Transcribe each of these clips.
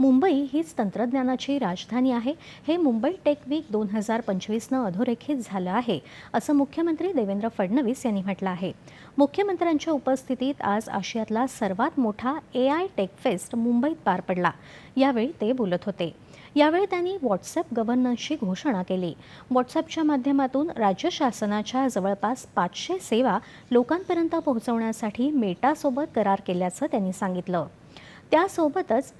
मुंबई हीच तंत्रज्ञानाची राजधानी आहे. हे मुंबई टेक वीक दोन हजार पंचवीसनं अधोरेखित झालं आहे असं मुख्यमंत्री देवेंद्र फडणवीस यांनी म्हटलं आहे. मुख्यमंत्र्यांच्या उपस्थितीत आज आशियातला सर्वात मोठा ए आय टेक फेस्ट मुंबईत पार पडला यावेळी ते बोलत होते. यावेळी त्यांनी व्हॉट्सअप गव्हर्नन्सची घोषणा केली. व्हॉट्सअपच्या माध्यमातून राज्य शासनाच्या जवळपास पाचशे सेवा लोकांपर्यंत पोहोचवण्यासाठी मेटासोबत करार केल्याचं त्यांनी सांगितलं. त्यासोबतच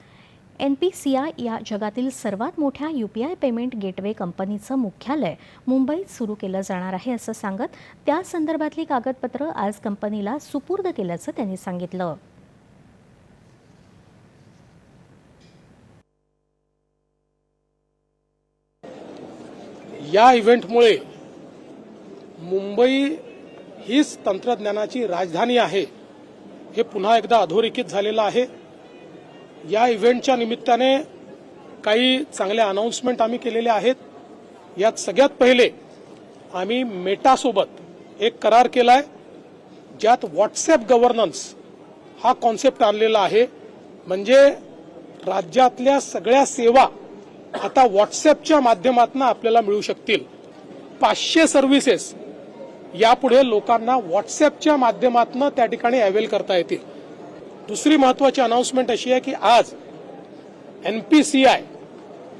एन पी सी आय या जगातील सर्वात मोठ्या U P I payment gateway कंपनीचं मुख्यालय मुंबईत सुरू केलं जाणार आहे असं सांगत त्या संदर्भातली कागदपत्रं आज कंपनीला सुपूर्द केल्याचं त्यांनी सांगितलं. या इव्हेंटमुळे मुंबई हीच तंत्रज्ञानाची राजधानी आहे. हे पुन्हा एकदा अधोरेखित झालेलं आहे. या इव्हेंटच्या निमित्ताने काही चांगल्या अनाऊन्समेंट आम्ही केलेल्या आहेत. यात सगळ्यात पहिले आम्ही मेटासोबत एक करार केलाय ज्यात व्हॉट्सॲप गव्हर्नन्स हा कॉन्सेप्ट आणलेला आहे. म्हणजे राज्यातल्या सगळ्या सेवा आता व्हॉट्सॲपच्या माध्यमातून आपल्याला मिळू शकतील. पाचशे सर्व्हिसेस यापुढे लोकांना व्हॉट्सॲपच्या माध्यमातून त्या ठिकाणी अवेल करता येतील. दुसरी महत्वाची अनाऊन्समेंट अशी आहे की आज एनपीसीआय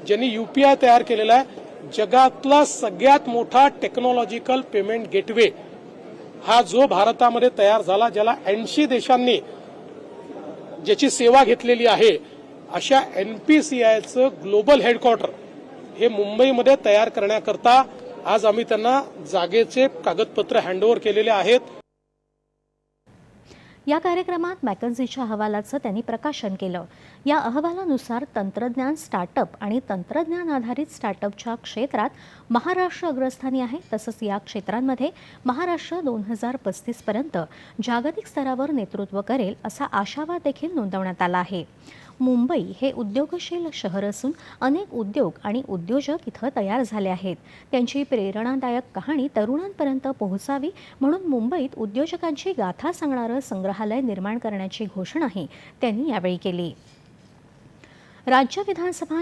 ज्यांनी युपीआय तयार केलेला आहे जगातला सगळ्यात मोठा टेक्नॉलॉजिकल पेमेंट गेटवे हा जो भारतामध्ये तयार झाला ज्याला ऐंशी देशांनी ज्याची सेवा घेतलेली आहे अशा एनपीसीआयचं ग्लोबल हेडक्वार्टर हे मुंबईमध्ये तयार करण्याकरता आज आम्ही त्यांना जागेचे कागदपत्र हँडओव्हर केलेले आहेत. या कार्यक्रमात मॅकन्झीच्या अहवालाचं त्यांनी प्रकाशन केलं. या अहवालानुसार तंत्रज्ञान स्टार्टअप आणि तंत्रज्ञान आधारित स्टार्टअपच्या क्षेत्रात महाराष्ट्र अग्रस्थानी आहे. तसंच या क्षेत्रांमध्ये महाराष्ट्र दोन हजार पस्तीसपर्यंत जागतिक स्तरावर नेतृत्व करेल असा आशावाद देखील नोंदवण्यात आला आहे. मुंबई हे उद्योगशील शहर असून अनेक उद्योग आणि उद्योजक इथं तयार झाले आहेत. त्यांची प्रेरणादायक कहाणी तरुणांपर्यंत पोहोचावी म्हणून मुंबईत उद्योजकांची गाथा सांगणारं संग्रहालय निर्माण करण्याची घोषणाही त्यांनी यावेळी केली. राज्य विधानसभा